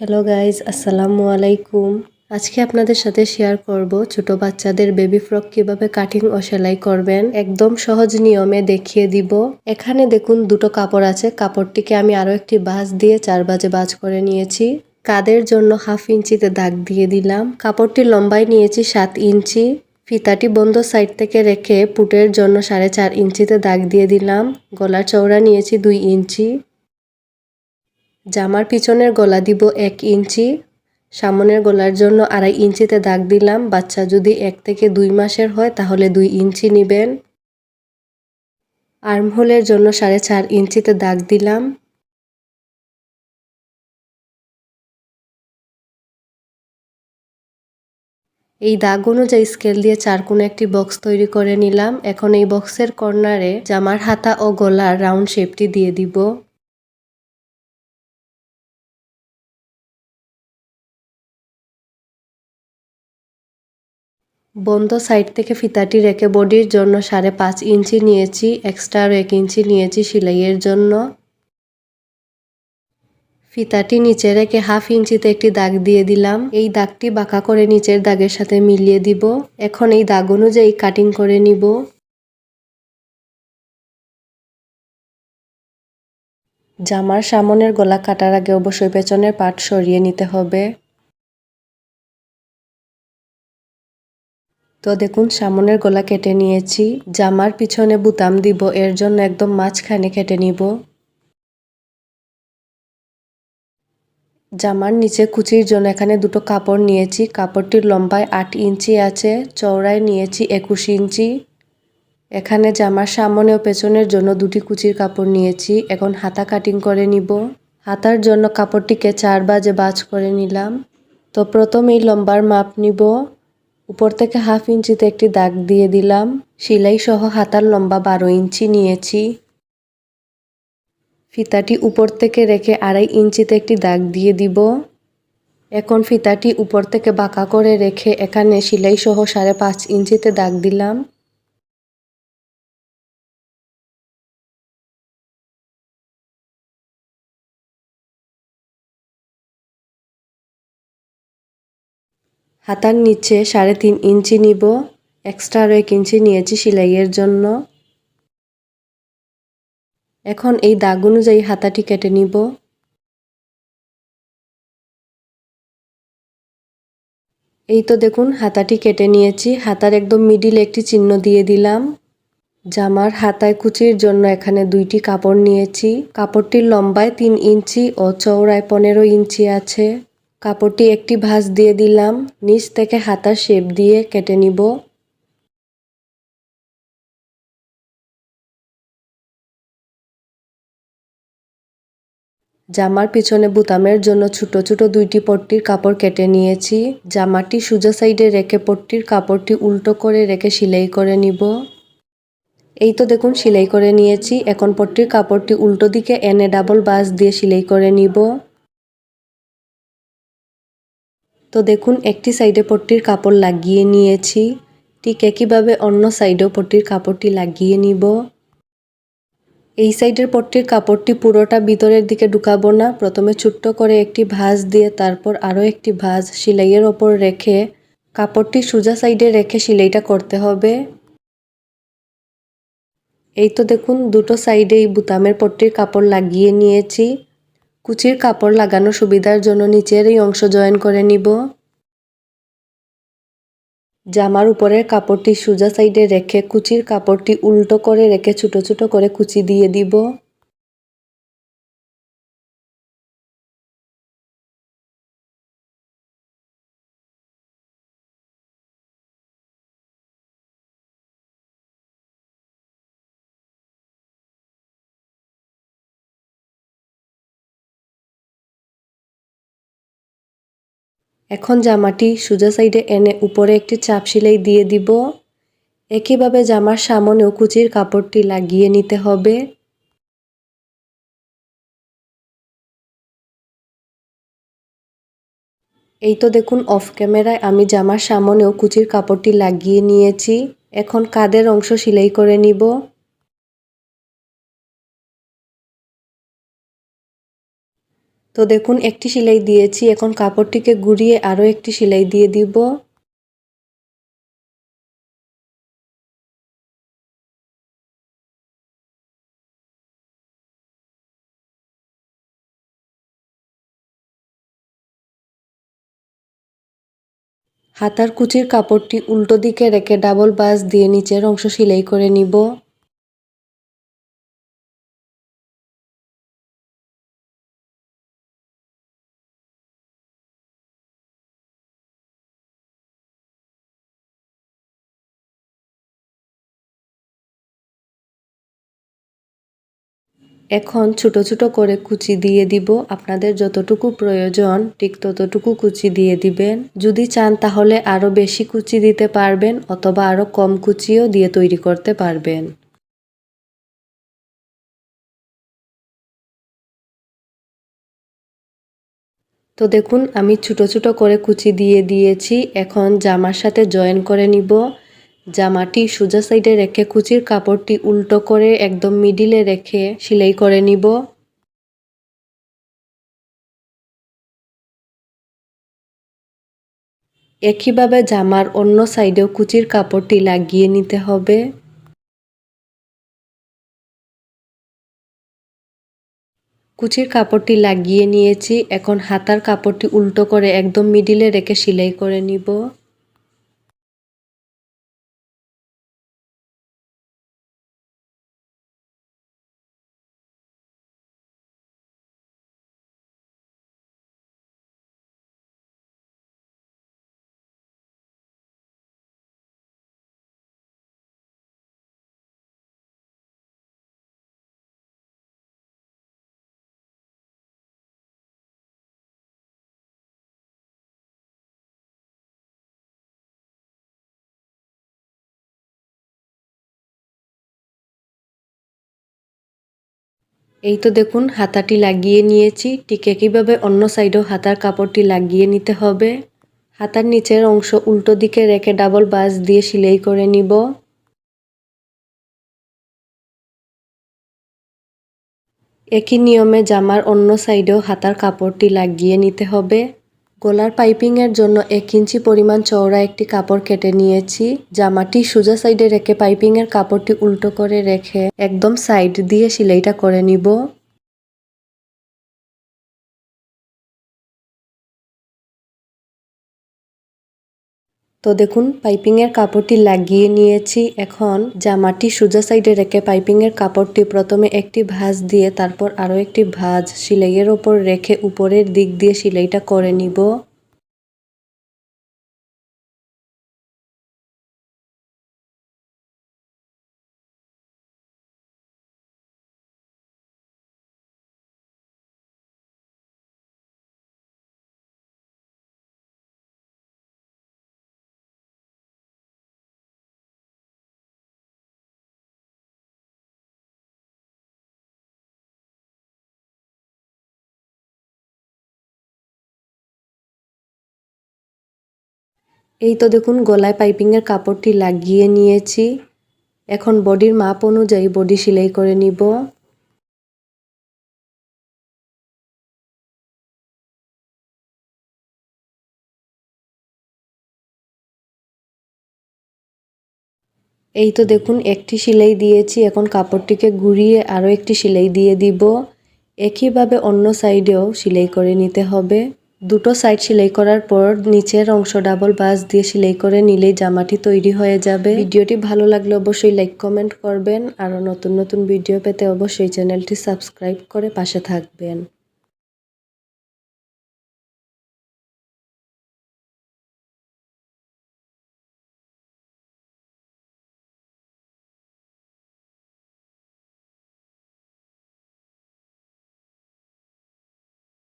Hello guys আসসালামু আলাইকুম আজকে আপনাদের সাথে শেয়ার করব ছোট বাচ্চাদের বেবি ফ্রক কীভাবে কাটিং ও সেলাই করবেন। একদম সহজ নিয়মে দেখিয়ে দিব। এখানে দেখুন দুটো কাপড় আছে। কাপড়টিকে আমি আরও একটি বাজ দিয়ে চার বাজে বাজ করে নিয়েছি। কাদের জন্য হাফ ইঞ্চিতে দাগ দিয়ে দিলাম। কাপড়টি লম্বায় নিয়েছি সাত ইঞ্চি। ফিতাটি বন্ধ সাইড থেকে রেখে পুটের জন্য সাড়ে চার ইঞ্চিতে দাগ দিয়ে দিলাম। গলার চওড়া নিয়েছি দুই ইঞ্চি। জামার পিছনের গলা দিব এক ইঞ্চি, সামনের গলার জন্য আড়াই ইঞ্চিতে দাগ দিলাম। বাচ্চা যদি এক থেকে দুই মাসের হয়, তাহলে দুই ইঞ্চি নেবেন। আর্মহোলের জন্য সাড়ে চার ইঞ্চিতে দাগ দিলাম। এই দাগ অনুযায়ী স্কেল দিয়ে চার কোনো একটি বক্স তৈরি করে নিলাম। এখন এই বক্সের কর্নারে জামার হাতা ও গলার রাউন্ড শেপটি দিয়ে দিব। বন্ধ সাইড থেকে ফিতাটি রেখে বডির জন্য সাড়ে পাঁচ ইঞ্চি নিয়েছি, এক্সট্রা এক ইঞ্চি নিয়েছি সেলাইয়ের জন্য। ফিতাটি নিচে রেখে হাফ ইঞ্চিতে একটি দাগ দিয়ে দিলাম। এই দাগটি বাঁকা করে নিচের দাগের সাথে মিলিয়ে দিব। এখন এই দাগ অনুযায়ী কাটিং করে নিব। জামার সামনের গলা কাটার আগে অবশ্যই পেছনের পাট সরিয়ে নিতে হবে। তো দেখুন, সামনের গলা কেটে নিয়েছি। জামার পিছনে বুতাম দিব, এর জন্য একদম মাঝখানে কেটে নিব। জামার নিচে কুচির জন্য এখানে দুটো কাপড় নিয়েছি। কাপড়টির লম্বায় আট ইঞ্চি আছে, চওড়ায় নিয়েছি একুশ ইঞ্চি। এখানে জামার সামনে ও পেছনের জন্য দুটি কুচির কাপড় নিয়েছি। এখন হাতা কাটিং করে নিব। হাতার জন্য কাপড়টিকে চার বাজে বাজ করে নিলাম। তো প্রথমেই লম্বার মাপ নিব। উপর থেকে হাফ ইঞ্চিতে একটি দাগ দিয়ে দিলাম। সেলাই সহ হাতার লম্বা বারো ইঞ্চি নিয়েছি। ফিতাটি উপর থেকে রেখে আড়াই ইঞ্চিতে একটি দাগ দিয়ে দিব। এখন ফিতাটি উপর থেকে বাঁকা করে রেখে এখানে সেলাই সহ সাড়ে পাঁচ ইঞ্চিতে দাগ দিলাম। হাতার নিচে সাড়ে তিন ইঞ্চি নিব। এক্সট্রা আরও এক ইঞ্চি নিয়েছি সেলাইয়ের জন্য। এখন এই দাগ অনুযায়ী হাতাটি কেটে নিব। এই তো দেখুন, হাতাটি কেটে নিয়েছি। হাতার একদম মিডিলে একটি চিহ্ন দিয়ে দিলাম। জামার হাতায় কুচির জন্য এখানে দুইটি কাপড় নিয়েছি। কাপড়টির লম্বায় তিন ইঞ্চি ও চৌড়ায় পনেরো ইঞ্চি আছে। কাপড়টি একটি ভাঁজ দিয়ে দিলাম। নিচ থেকে হাতার শেপ দিয়ে কেটে নিব। জামার পিছনে বুতামের জন্য ছোট ছোট দুইটি পট্টির কাপড় কেটে নিয়েছি। জামাটি সোজা সাইডে রেখে পট্টির কাপড়টি উল্টো করে রেখে সেলাই করে নিব। এই তো দেখুন, সেলাই করে নিয়েছি। এখন পট্টির কাপড়টি উল্টো দিকে এনে ডাবল বাস দিয়ে সেলাই করে নিব। তো দেখুন, একটি সাইডে পট্টির কাপড় লাগিয়ে নিয়েছি। ঠিক একইভাবে অন্য সাইডেও পট্টির কাপড়টি লাগিয়ে নিব। এই সাইডের পট্টির কাপড়টি পুরোটা ভিতরের দিকে ঢুকাবো না। প্রথমে ছোট্ট করে একটি ভাঁজ দিয়ে তারপর আরও একটি ভাঁজ সেলাইয়ের ওপর রেখে কাপড়টি সোজা সাইডে রেখে সেলাইটা করতে হবে। এই তো দেখুন, দুটো সাইডে এই বুতামের পট্টির কাপড় লাগিয়ে নিয়েছি। কুচির কাপড় লাগানো সুবিধার জন্য নিচের এই অংশ জয়েন করে নিব। জামার উপরের কাপড়টি সোজা সাইডে রেখে কুচির কাপড়টি উল্টো করে রেখে ছোট ছোট করে কুচি দিয়ে দিব। এখন জামাটি সোজা সাইডে এনে উপরে একটি চাপ সেলাই দিয়ে দিব। একইভাবে জামার সামনেও কুচির কাপড়টি লাগিয়ে নিতে হবে। এই তো দেখুন, অফ ক্যামেরায় আমি জামার সামনেও কুচির কাপড়টি লাগিয়ে নিয়েছি। এখন কাদের অংশ সেলাই করে নিব? তো দেখুন, একটি সেলাই দিয়েছি। এখন কাপড়টিকে ঘুরিয়ে আরও একটি সেলাই দিয়ে দিব। হাতার কুচির কাপড়টি উল্টো দিকে রেখে ডাবল বাস দিয়ে নিচের অংশ সেলাই করে নিব। এখন ছোট ছোট করে কুচি দিয়ে দিব। আপনাদের যতটুকু প্রয়োজন, ঠিক ততটুকু কুচি দিয়ে দিবেন। যদি চান তাহলে আরও বেশি কুচি দিতে পারবেন অথবা আরও কম কুচিও দিয়ে তৈরি করতে পারবেন। তো দেখুন, আমি ছোট ছোট করে কুচি দিয়ে দিয়েছি। এখন জামার সাথে জয়েন করে নিব। জামাটি সোজা সাইডে রেখে কুচির কাপড়টি উল্টো করে একদম মিডিলে রেখে সেলাই করে নিব। একইভাবে জামার অন্য সাইডেও কুচির কাপড়টি লাগিয়ে নিতে হবে। কুচির কাপড়টি লাগিয়ে নিয়েছি, এখন হাতার কাপড়টি উল্টো করে একদম মিডিলে রেখে সেলাই করে নিব। এই তো দেখুন, হাতাটি লাগিয়ে নিয়েছি। ঠিক একইভাবে অন্য সাইডেও হাতার কাপড়টি লাগিয়ে নিতে হবে? হাতার নিচের অংশ উল্টো দিকে রেখে ডাবল বাস দিয়ে সিলাই করে নিব। একই নিয়মে জামার অন্য সাইডেও হাতার কাপড়টি লাগিয়ে নিতে হবে। গলার পাইপিংয়ের জন্য এক ইঞ্চি পরিমাণ চওড়া একটি কাপড় কেটে নিয়েছি। জামাটি সোজা সাইডে রেখে পাইপিংয়ের কাপড়টি উল্টো করে রেখে একদম সাইড দিয়ে সেলাইটা করে নিব। তো দেখুন, পাইপিংয়ের কাপড়টি লাগিয়ে নিয়েছি। এখন জামাটি সোজা সাইডে রেখে পাইপিংয়ের কাপড়টি প্রথমে একটি ভাঁজ দিয়ে, তারপর আরও একটি ভাঁজ, সিলাইয়ের ওপর রেখে উপরের দিক দিয়ে সিলাইটা করে নিব। এই তো দেখুন, গলায় পাইপিংয়ের কাপড়টি লাগিয়ে নিয়েছি। এখন বডির মাপ অনুযায়ী বডি সেলাই করে নিব। এই তো দেখুন, একটি সেলাই দিয়েছি। এখন কাপড়টিকে ঘুরিয়ে আরও একটি সেলাই দিয়ে দিব। একইভাবে অন্য সাইডেও সেলাই করে নিতে হবে। দুটো সাইড সেলাই করার পর নিচের অংশ ডাবল বাস দিয়ে সেলাই করে নিলেই জামাটি তৈরি হয়ে যাবে। ভিডিওটি ভালো লাগলে অবশ্যই লাইক, কমেন্ট করবেন। আরও নতুন নতুন ভিডিও পেতে অবশ্যই চ্যানেলটি সাবস্ক্রাইব করে পাশে থাকবেন।